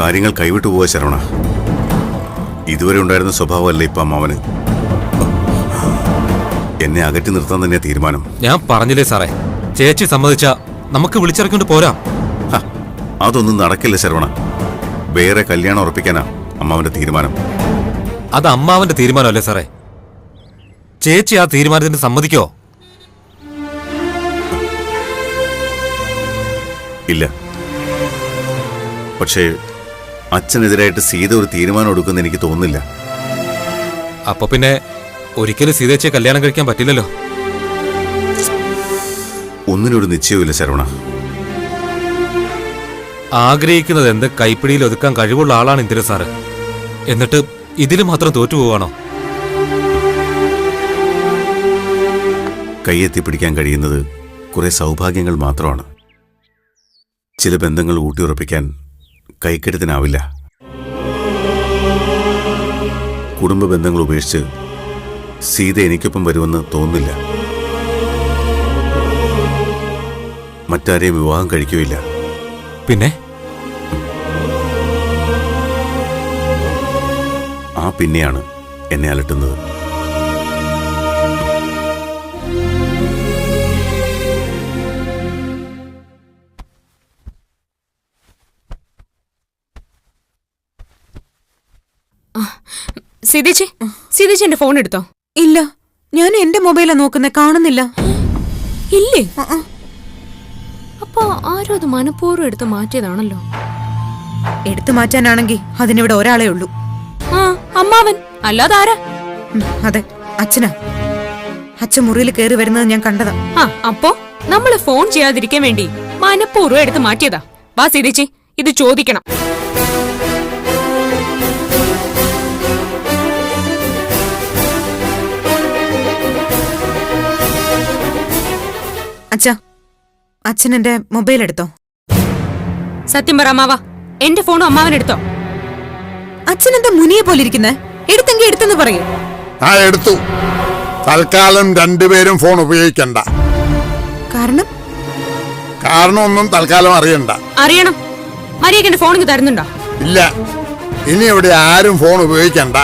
കാര്യങ്ങൾ കൈവിട്ടു പോവാ ശരവണ. ഇതുവരെ ഉണ്ടായിരുന്ന സ്വഭാവമല്ല ഇപ്പം അമ്മാവന് എന്നെ അകറ്റി നിർത്താൻ തന്നെ തീരുമാനം. ഞാൻ പറഞ്ഞില്ലേ സാറേ ചേച്ചി സമ്മതിച്ച നമുക്ക് വിളിച്ചിറക്കൊണ്ട് പോരാ. ഹ, അതൊന്നും നടക്കില്ല ശരവണ. വേറെ കല്യാണം ഉറപ്പിക്കാനാ അമ്മാവന്റെ തീരുമാനം. അത് അമ്മാവന്റെ തീരുമാനമല്ലേ സാറേ? ചേച്ചി ആ തീരുമാനത്തിന് സമ്മതിക്കോ? ഇല്ല. പക്ഷേ അച്ഛനെതിരായിട്ട് സീത ഒരു തീരുമാനം എടുക്കുന്ന എനിക്ക് തോന്നുന്നില്ല. അപ്പൊ പിന്നെ ഒരിക്കലും സീതേച്ചിയെ കല്യാണം കഴിക്കാൻ പറ്റില്ലല്ലോ? ഒന്നിനൊരു നിശ്ചയവുമില്ല ശരവണ. ആഗ്രഹിക്കുന്നത് എന്ത് കൈപ്പിടിയിൽ ഒതുക്കാൻ കഴിവുള്ള ആളാണ് ഇന്ദിര സാറ്. എന്നിട്ട് ഇതിൽ മാത്രം തോറ്റുപോവാണോ? കയ്യെത്തിപ്പിടിക്കാൻ പിടിക്കാൻ കഴിയുന്നത് കുറെ സൗഭാഗ്യങ്ങൾ മാത്രമാണ്. ചില ബന്ധങ്ങൾ ഊട്ടിയുറപ്പിക്കാൻ കൈക്കെടുത്തിനാവില്ല കുടുംബ ബന്ധങ്ങൾ ഉപേക്ഷിച്ച് സീത എനിക്കൊപ്പം വരുമെന്ന് തോന്നുന്നില്ല. മറ്റാരെയും വിവാഹം കഴിക്കുകയില്ല. പിന്നെ? ആ പിന്നെയാണ് എന്നെ അലട്ടുന്നത്. സിതിച്ചി സിതിച്ചി എന്റെ ഫോൺ എടുത്തോ? ഇല്ല. ഞാൻ എന്റെ മൊബൈലാ നോക്കുന്നത് കാണുന്നില്ല. ഇല്ലേ? അപ്പൊ ആരോ അത് മനഃപൂർവം എടുത്തു മാറ്റിയതാണല്ലോ? എടുത്തു മാറ്റാനാണെങ്കിൽ അതിനിവിടെ ഒരാളെ ഉള്ളൂ. ആ അമ്മാവൻ. അല്ലാതെ ആരാ? ഉം, അതെ അച്ഛനാ. അച്ഛൻ മുറിയിൽ കയറി വരുന്നത് ഞാൻ കണ്ടതാ. ആ അപ്പോ നമ്മൾ ഫോൺ ചെയ്യാതിരിക്കാൻ വേണ്ടി മനഃപൂർവം എടുത്തു മാറ്റിയതാ. വാ സിതിച്ചി ഇത് ചോദിക്കണം. അച്ഛാ അച്ഛൻ എന്റെ മൊബൈൽ എടുത്തോ? സത്യം പറ അമ്മാവ. എന്റെ ഫോണും അമ്മാവൻ എടുത്തോ? അച്ഛൻ എന്താ മുനിയെ പോലെ ഇരിക്കുന്നേ? എടുത്തെങ്കി എടുത്തെന്ന് പറയൂ. ആ എടുത്തു. തൽക്കാലം രണ്ടുപേരും ഫോൺ ഉപയോഗിക്കണ്ട. കാരണം? കാരണം ഒന്നും തൽക്കാലം അറിയണ്ട. അറിയണം. മരിയക്ക് എന്റെ ഫോണിങ് തരുന്നുണ്ടോ? ഇല്ല. ഇനി ഇവിടെ ആരും ഫോൺ ഉപയോഗിക്കണ്ട.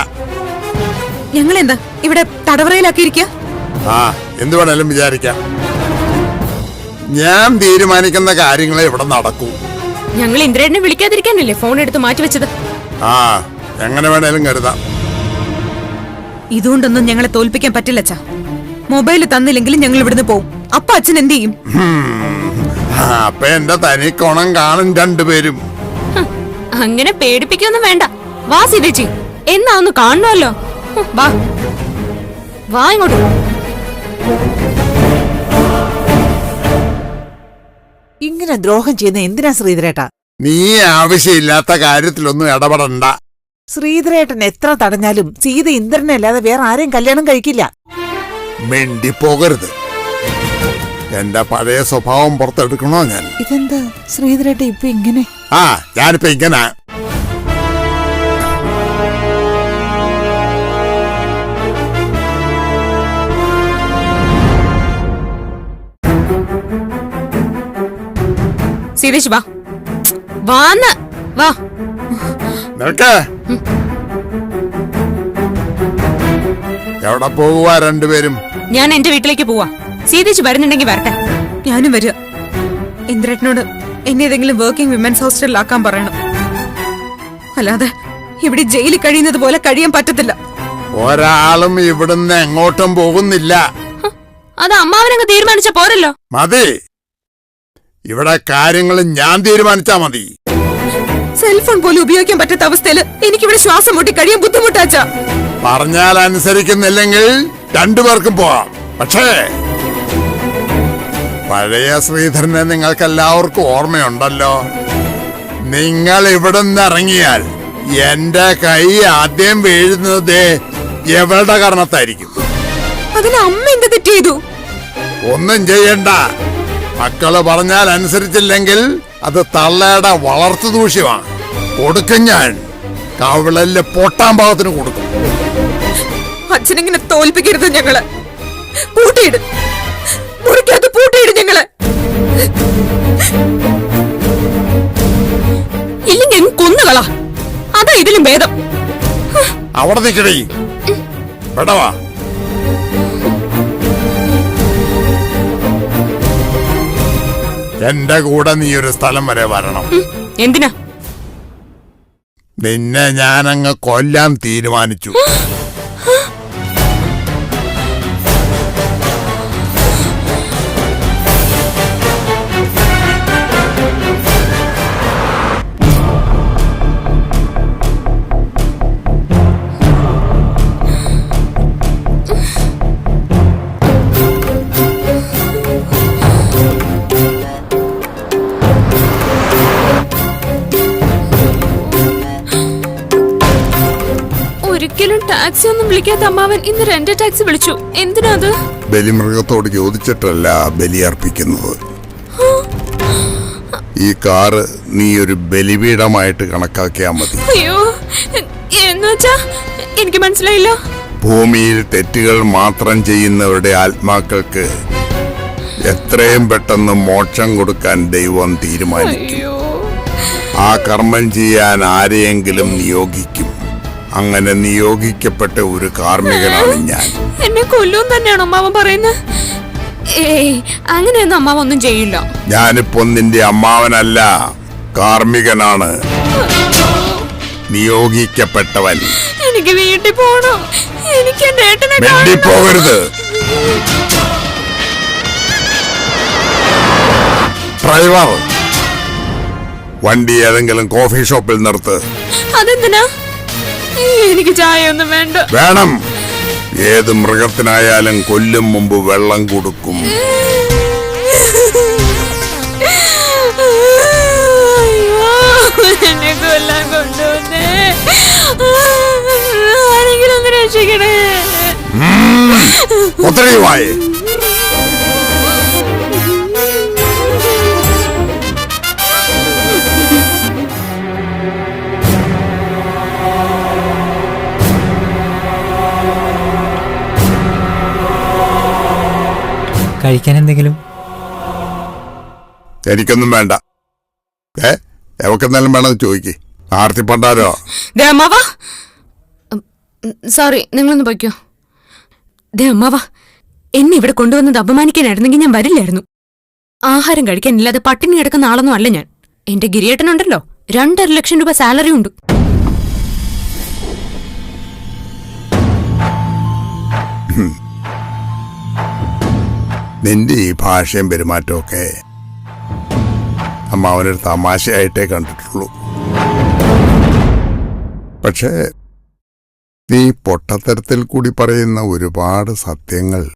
ഞങ്ങൾ എന്താ ഇവിടെ തടവറയിലാക്കിയിരിക്കുക ആ എന്ത് വേണേലും വിചാരിക്കാം. ഞാൻ തീരുമാനിക്കുന്ന കാര്യങ്ങളെ ഇവിടെ നടക്കൂ. ഞങ്ങൾ ഇന്ദ്രേട്ടനെ വിളിക്കാതിരിക്കാനല്ലേ ഫോൺ എടുത്ത് മാറ്റി വെച്ചത്? ആ എങ്ങനെ വേണേലും കരുതാം. ഇതുകൊണ്ടൊന്നും ഞങ്ങളെ തോൽപ്പിക്കാൻ പറ്റില്ല അച്ഛാ. മൊബൈൽ തന്നില്ലെങ്കിലും ഞങ്ങൾ ഇവിടുന്ന് പോകും അപ്പൊ അച്ഛൻ എന്ത് ചെയ്യും? ആ, അപ്പൊ എന്റെ തനി കോണം കാണും രണ്ടുപേരും അങ്ങനെ പേടിപ്പിക്കൊന്നും വേണ്ട. വാ സിതേച്ചി. എന്നാ ഒന്ന് കാണണമല്ലോ. വാ. വാ ഇങ്ങോട്ട്. ഇങ്ങനെ ദ്രോഹം ചെയ്യുന്ന? എന്തിനാ ശ്രീധരേട്ടാ? നീ ആവശ്യമില്ലാത്ത കാര്യത്തിലൊന്നും ഇടപെടണ്ട. ശ്രീധരേട്ടൻ എത്ര തടഞ്ഞാലും സീത ഇന്ദ്രനെ അല്ലാതെ വേറെ ആരെയും കല്യാണം കഴിക്കില്ല. മിണ്ടിപ്പോകരുത്. എന്റെ പഴയ സ്വഭാവം പുറത്തെടുക്കണോ ഞാൻ? ഇതെന്താ? ശ്രീധരേട്ട ഇപ്പൊ ഇങ്ങനെ? ആ ഞാനിപ്പോ ഇങ്ങനെ. സിതേച്ചി വാ. വാന്ന് വാ. നിൽക്ക്. എവിടെ പോകുക രണ്ടുപേരും? ഞാൻ എന്റെ വീട്ടിലേക്ക് പോവാ. സീതേച്ച് വരുന്നുണ്ടെങ്കിൽ വരട്ടെ. ഞാനും വരിക ഇന്ദ്രേട്ടനോട് എന്നെ ഏതെങ്കിലും വർക്കിംഗ് വിമൻസ് ഹോസ്റ്റലിലാക്കാൻ പറയണം. അല്ലാതെ ഇവിടെ ജയിലിൽ കഴിയുന്നത് പോലെ കഴിയാൻ പറ്റത്തില്ല. ഒരാളും ഇവിടുന്ന് എങ്ങോട്ടും പോകുന്നില്ല. അത് അമ്മാവനങ്ങ് തീരുമാനിച്ച പോരല്ലോ. മതി. ഇവിടെ കാര്യങ്ങൾ ഞാൻ തീരുമാനിച്ചാ മതി. സെൽഫോൺ പോലും ഉപയോഗിക്കാൻ പറ്റാത്ത അവസ്ഥയിൽ എനിക്കിവിടെ ശ്വാസം മുട്ടി കഴിയാൻ ബുദ്ധിമുട്ടാച്ച. പറഞ്ഞാൽ അനുസരിക്കുന്നില്ലെങ്കിൽ രണ്ടുപേർക്കും പോവാം പക്ഷേ പഴയ ശ്രീധരനെ നിങ്ങൾക്ക് എല്ലാവർക്കും ഓർമ്മയുണ്ടല്ലോ. നിങ്ങൾ ഇവിടുന്ന് ഇറങ്ങിയാൽ എന്റെ കൈ ആദ്യം വീഴുന്നത് എവളുടെ കാരണത്തായിരിക്കും. അതിന് അമ്മ എന്ത് തെറ്റ് ചെയ്തു? ഒന്നും ചെയ്യണ്ട. മക്കൾ പറഞ്ഞാൽ അനുസരിച്ചില്ലെങ്കിൽ അത് തള്ളയുടെ വളർത്തു ദൂഷ്യമാണ്. കൊടുക്കും ഞാൻ. കവിളല്ലെ പൊട്ടാൻ ഭാഗത്തിന് കൊടുക്കും. അച്ഛനിങ്ങനെ തോൽപ്പിക്കരുത് ഞങ്ങൾ? പൂട്ടിയിട്. ഞങ്ങൾ. ഇല്ലെങ്കിൽ കൊന്നുകളാ. അതാ ഇതിലും ഭേദം. അവിടെ നിൽക്കടേ പെടവാ എന്റെ കൂടെ നീ ഒരു സ്ഥലം വരെ വരണം. എന്തിനാ? നിന്നെ ഞാനങ്ങ് കൊല്ലാൻ തീരുമാനിച്ചു. ടാക്സി ഒന്നും വിളിക്കാത്ത അമ്മാവൻ ഇന്ന് രണ്ട് ടാക്സി വിളിച്ചു. എന്തിനാ അത്? ബലിമൃഗത്തോട് ചോദിച്ചിട്ടല്ല ബലിയർപ്പിക്കുന്നത് ഈ കാറ് നീ ഒരു ബലിപീഠമായിട്ട് കണക്കാക്കിയാ മതി. അയ്യോ എന്നുവെച്ചാ എനിക്ക് മനസ്സിലായില്ല. ഭൂമിയിൽ തെറ്റുകൾ മാത്രം ചെയ്യുന്നവരുടെ ആത്മാക്കൾക്ക് എത്രയും പെട്ടെന്ന് മോക്ഷം കൊടുക്കാൻ ദൈവം തീരുമാനിക്കും. ആ കർമ്മം ചെയ്യാൻ ആരെയെങ്കിലും നിയോഗിക്കും. അങ്ങനെ നിയോഗിക്കപ്പെട്ട ഒരു കാർമ്മികനാണ് ഞാൻ. എന്നെ കൊല്ലും തന്നെയാണോ അമ്മാവൻ പറയുന്നത് ഏയ് അങ്ങനെയൊന്നും അമ്മാവൻ ഒന്നും ചെയ്യില്ല. ഞാനിപ്പോ നിന്റെ അമ്മാവനല്ല കാർമ്മികനാണ്. നിയോഗിക്കപ്പെട്ടവൻ. എനിക്ക് വീട്ടിൽ പോണോ. എനിക്ക് എന്റെ ഏട്ടനെ കാണണം. വെണ്ടിപ്പോകരുത് ഡ്രൈവർ വണ്ടി ഏതെങ്കിലും കോഫി ഷോപ്പിൽ നിർത്ത്. അതെന്തിനാ? എനിക്ക് ചായ ഒന്നും വേണ്ട. വേണം. ഏത് മൃഗത്തിനായാലും കൊല്ലും മുമ്പ് വെള്ളം കൊടുക്കും. എന്നെ കൊല്ലാൻ കൊണ്ടുവന്നേ. ആരെങ്കിലും ഒന്ന് രക്ഷിക്കണേ. ഒത്തരയുമായി കഴിക്കാൻ എന്തെങ്കിലും എനിക്കൊന്നും വേണ്ട. ഏ? എവക്കെന്തായാലും വേണമെന്ന് ചോദിക്ക്. ആർത്തി പണ്ടാരോ? സോറി നിങ്ങളൊന്ന് പോയിക്കോ. ദേ അമ്മാവാ എന്നെ ഇവിടെ കൊണ്ടുവന്നത് അപമാനിക്കാനായിരുന്നെങ്കിൽ ഞാൻ വരില്ലായിരുന്നു. ആഹാരം കഴിക്കാനില്ലാതെ പട്ടിണി കിടക്കുന്ന ആളൊന്നും അല്ല ഞാൻ. എന്റെ ഗിരിയേട്ടനുണ്ടല്ലോ രണ്ടര ലക്ഷം രൂപ സാലറി ഉണ്ട്. നിന്റെ ഈ ഭാഷയും പെരുമാറ്റവും ഒക്കെ അമ്മ അവനൊരു തമാശയായിട്ടേ കണ്ടിട്ടുള്ളൂ. പക്ഷേ നീ പൊട്ടത്തരത്തിൽ കൂടി പറയുന്ന ഒരുപാട് സത്യങ്ങൾ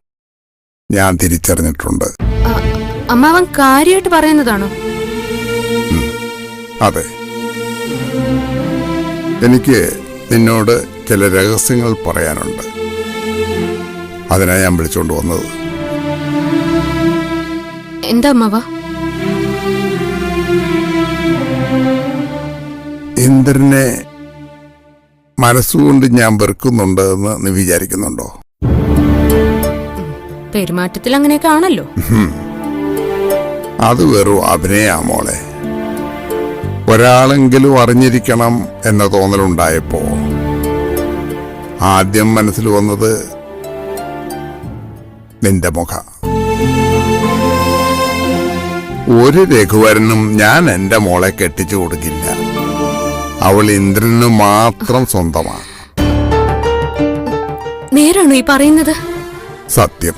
ഞാൻ തിരിച്ചറിഞ്ഞിട്ടുണ്ട്. അമ്മാവൻ കാര്യമായിട്ട് പറയുന്നതാണോ? അതെ. എനിക്ക് നിന്നോട് ചില രഹസ്യങ്ങൾ പറയാനുണ്ട്. അതിനാണ് ഞാൻ വിളിച്ചുകൊണ്ട് വന്നത്. എന്താ അമ്മാവ? ഇന്ദ്രനെ മനസ്സുകൊണ്ട് ഞാൻ വെറുക്കുന്നുണ്ട് എന്ന് നീ വിചാരിക്കുന്നുണ്ടോ? പെരുമാറ്റത്തിൽ അങ്ങനെ ആണല്ലോ. അത് വെറും അഭിനയാ മോളെ. ഒരാളെങ്കിലും അറിഞ്ഞിരിക്കണം എന്ന തോന്നലുണ്ടായപ്പോ ആദ്യം മനസ്സിൽ വന്നത് നിന്റെ മുഖ. ഒരു രഘുവരനും ഞാൻ എന്റെ മോളെ കെട്ടിച്ചു കൊടുക്കില്ല. അവൾ ഇന്ദ്രന് മാത്രം സ്വന്തമാണ്. നേരാണോ ഈ പറയുന്നത്? സത്യം.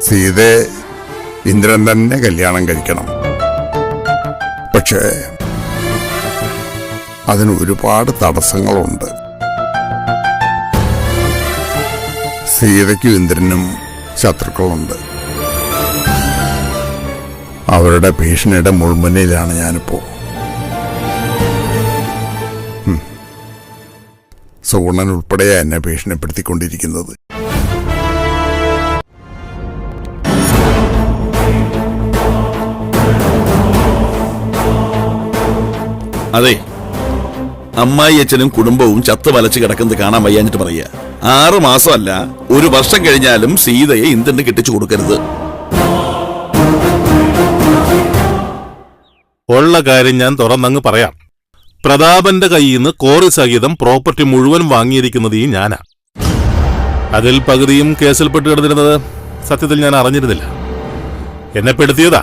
സീതയെ ഇന്ദ്രൻ തന്നെ കല്യാണം കഴിക്കണം. പക്ഷേ അതിന് ഒരുപാട് തടസ്സങ്ങളുണ്ട്. സീതയ്ക്കും ഇന്ദ്രനും ശത്രുക്കളുണ്ട്. അവരുടെ ഭീഷണിയുടെ മുൾമുനയിലാണ് ഞാനിപ്പോ. സൂണൻ ഉൾപ്പെടെയാ എന്നെ ഭീഷണിപ്പെടുത്തിക്കൊണ്ടിരിക്കുന്നത്. അതെ. അമ്മായി അച്ഛനും കുടുംബവും ചത്ത് വലച്ച് കിടക്കുന്നത് കാണാൻ വയ്യാഞ്ഞിട്ട് പറയുക. ആറ് മാസമല്ല ഒരു വർഷം കഴിഞ്ഞാലും സീതയെ ഇന്ത്യ കെട്ടിച്ചു കൊടുക്കരുത്. ഉള്ള കാര്യം ഞാൻ തുറന്നങ്ങ് പറയാം. പ്രതാപന്റെ കയ്യിൽ നിന്ന് കോറി സഹിതം പ്രോപ്പർട്ടി മുഴുവൻ വാങ്ങിയിരിക്കുന്നത് ഈ ഞാനാ. അതിൽ പകുതിയും കേസിൽപ്പെട്ട് കിടന്നിരുന്നത് സത്യത്തിൽ ഞാൻ അറിഞ്ഞിരുന്നില്ല. എന്നെ പെടുത്തിയതാ.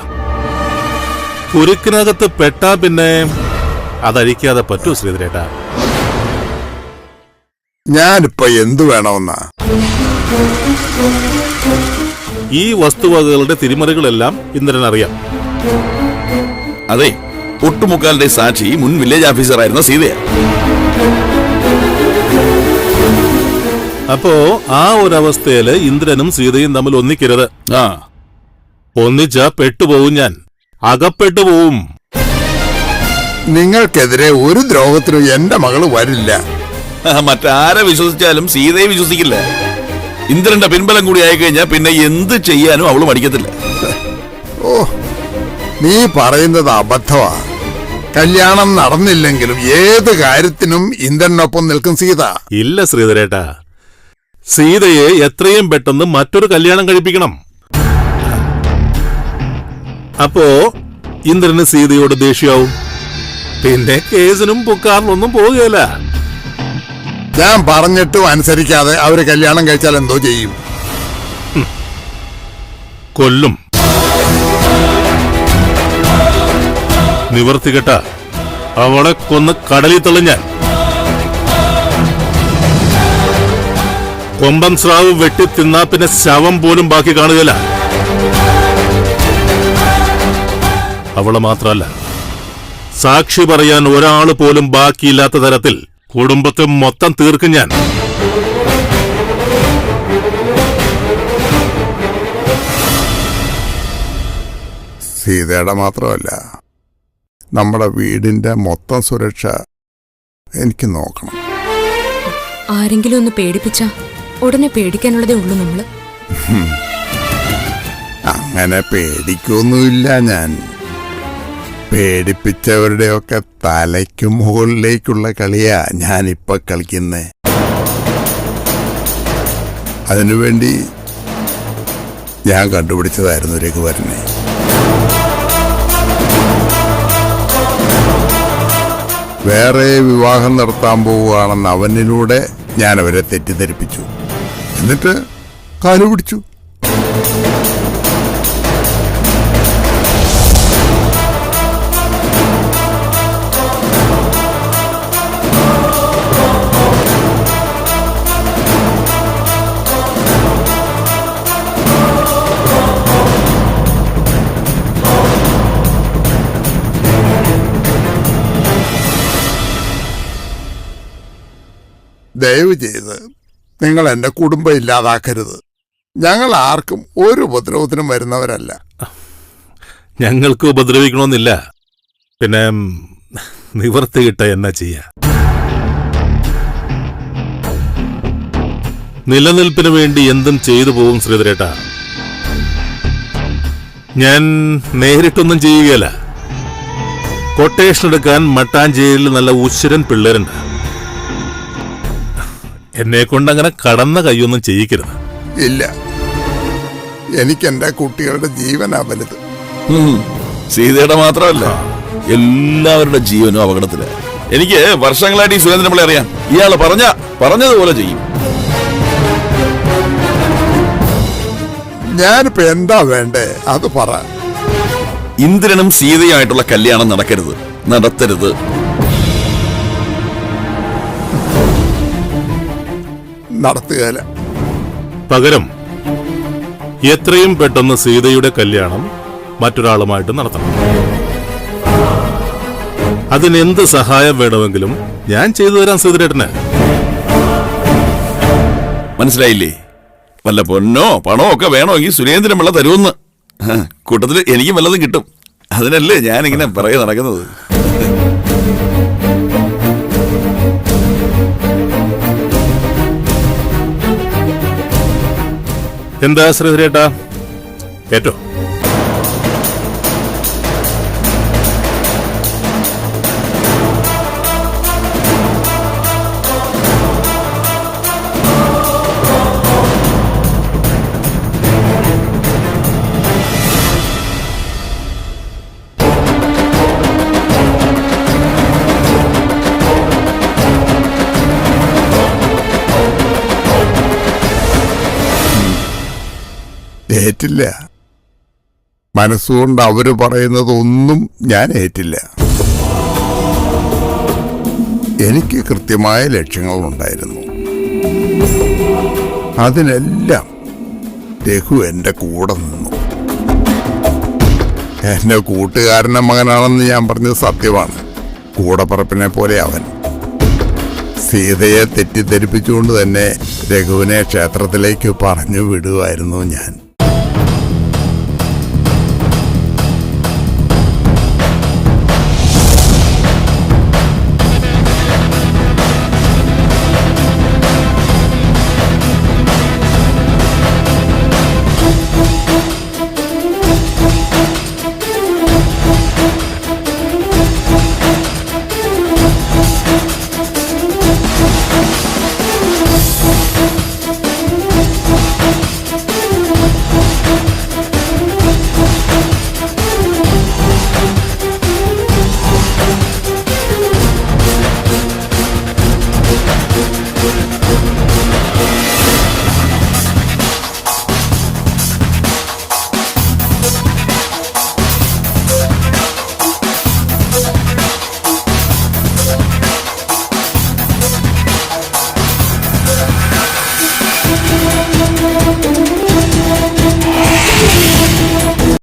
കുരുക്കിനകത്ത് പെട്ടാ പിന്നെ അതഴിക്കാതെ പറ്റൂ ശ്രീധരേട്ട. ഞാനിപ്പോ എന്തു വേണമെന്നാ? ഈ വസ്തുവകകളുടെ തിരിമറികളെല്ലാം ഇന്ദ്രൻ അറിയാം അതെ ഒട്ടുമുക്കാലിന്റെ സാക്ഷി മുൻ വില്ലേജ് ഓഫീസറായിരുന്ന സീതയാണ് അപ്പോ ആ ഒരു ഒരവസ്ഥയിൽ ഇന്ദ്രനും സീതയും തമ്മിൽ ഒന്നിക്കരുത്. ആ. ഒന്നിച്ച പെട്ടുപോകും ഞാൻ. അകപ്പെട്ടു പോവും. നിങ്ങൾക്കെതിരെ ഒരു ദ്രോഹത്തിനും എന്റെ മകൾ വരില്ല. മറ്റാരെ വിശ്വസിച്ചാലും സീതയെ വിശ്വസിക്കില്ല. ഇന്ദ്രന്റെ പിൻബലം കൂടി ആയിക്കഴിഞ്ഞാൽ പിന്നെ എന്ത് ചെയ്യാനും അവൾ മടിക്കത്തില്ല. ഓ നീ പറയുന്നത് അബദ്ധമാ. കല്യാണം നടന്നില്ലെങ്കിലും ഏത് കാര്യത്തിനും ഇന്ദ്രനൊപ്പം നിൽക്കും സീത. ഇല്ല ശ്രീധരേട്ടാ. സീതയെ എത്രയും പെട്ടെന്ന് മറ്റൊരു കല്യാണം കഴിപ്പിക്കണം. അപ്പോ ഇന്ദ്രന് സീതയോട് ദേഷ്യമാവും പിന്നെ കേസിനും പുക്കാറിനൊന്നും പോവുകയല്ല. ഞാൻ പറഞ്ഞിട്ടും അനുസരിക്കാതെ അവർ കല്യാണം കഴിച്ചാൽ എന്തോ ചെയ്യും. കൊല്ലും. നിവർത്തികെട്ട. അവളെ കൊന്ന് കടലിൽ തള്ളിഞ്ഞാൻ കൊമ്പൻ സ്രാവ് വെട്ടി തിന്നാ പിന്നെ ശവം പോലും ബാക്കി കാണുകയില്ല. അവളെ മാത്രമല്ല സാക്ഷി പറയാൻ ഒരാൾ പോലും ബാക്കിയില്ലാത്ത തരത്തിൽ കുടുംബത്തെ മൊത്തം തീർക്കും ഞാൻ. സീതയുടെ മാത്രമല്ല നമ്മുടെ വീടിന്റെ മൊത്തം സുരക്ഷ എനിക്ക് നോക്കണം. ആരെങ്കിലും ഒന്ന് പേടിപ്പിച്ച ഉടനെ പേടിക്കാനുള്ളതേ ഉള്ളൂ നമ്മൾ. അങ്ങനെ പേടിക്കൊന്നുമില്ല ഞാൻ. പേടിപ്പിച്ചവരുടെയൊക്കെ തലയ്ക്കും മുകളിലേക്കുള്ള കളിയാ ഞാനിപ്പൊ കളിക്കുന്നേ. അതിനുവേണ്ടി ഞാൻ കണ്ടുപിടിച്ചതായിരുന്നു രഘുവരനെ. വേറെ വിവാഹം നടത്താൻ പോവുകയാണെന്ന് അവനിലൂടെ ഞാൻ അവരെ തെറ്റിദ്ധരിപ്പിച്ചു. എന്നിട്ട് കാലുപിടിച്ചു ദയവ് ചെയ്ത് നിങ്ങൾ എന്റെ കുടുംബം ഇല്ലാതാക്കരുത്. ഞങ്ങൾ ആർക്കും ഒരു ഉപദ്രവത്തിനും വരുന്നവരല്ല. ഞങ്ങൾക്ക് ഉപദ്രവിക്കണമെന്നില്ല. പിന്നെ ഉം, നിവർത്തി കിട്ട എന്നാ ചെയ്യ? നിലനിൽപ്പിന് വേണ്ടി എന്തും ചെയ്തു പോകും ശ്രീധരേട്ട. ഞാൻ നേരിട്ടൊന്നും ചെയ്യുകയല്ല. കൊട്ടേഷൻ എടുക്കാൻ മട്ടാഞ്ചേരിയിൽ നല്ല ഉശിരൻ പിള്ളേരുണ്ട്. എന്നെ കൊണ്ട് അങ്ങനെ കടന്ന കൈയൊന്നും ചെയ്യിക്കരുത്. ഇല്ല. എനിക്ക് എന്റെ കുട്ടികളുടെ ജീവനാ വലുത്. സീതയുടെ മാത്രമല്ല എല്ലാവരുടെ ജീവനും അപകടത്തിൽ. എനിക്ക് വർഷങ്ങളായിട്ട് ഈ സുരേന്ദ്രൻ പിള്ളയെ അറിയാം. ഇയാൾ പറഞ്ഞ പറഞ്ഞതുപോലെ ചെയ്യും. ഞാനിപ്പോ എന്താ വേണ്ടേ? അത് പറ. ഇന്ദ്രനും സീതയുമായിട്ടുള്ള കല്യാണം നടക്കരുത്. നടത്തരുത്. നടത്തുകയില്ല. പകരം എത്രയും പെട്ടെന്ന് സീതയുടെ കല്യാണം മറ്റൊരാളുമായിട്ട് നടത്തണം. അതിനെന്ത് സഹായം വേണമെങ്കിലും ഞാൻ ചെയ്തു തരാം സീതരേട്ടന്. മനസ്സിലായില്ലേ? വല്ല പൊന്നോ പണോ ഒക്കെ വേണമെങ്കിൽ സുരേന്ദ്രൻ വെള്ള തരുമെന്ന് ആ, കൂട്ടത്തിൽ എനിക്കും വല്ലതും കിട്ടും. അതിനല്ലേ ഞാനിങ്ങനെ പറയുക നടക്കുന്നത്. എന്താ ശ്രീധരേട്ടാ? ഏറ്റോ ഏറ്റില്ല. മനസ്സുകൊണ്ട് അവർ പറയുന്നതൊന്നും ഞാൻ ഏറ്റില്ല. എനിക്ക് കൃത്യമായ ലക്ഷ്യങ്ങളുണ്ടായിരുന്നു. അതിനെല്ലാം രഘു എന്റെ കൂടെ നിന്നു. എന്റെ കൂട്ടുകാരന്റെ മകനാണെന്ന് ഞാൻ പറഞ്ഞത് സത്യമാണ്. കൂടപ്പറപ്പിനെ പോലെ അവൻ. സീതയെ തെറ്റിദ്ധരിപ്പിച്ചുകൊണ്ട് തന്നെ രഘുവിനെ ക്ഷേത്രത്തിലേക്ക് പറഞ്ഞു വിടുമായിരുന്നു ഞാൻ.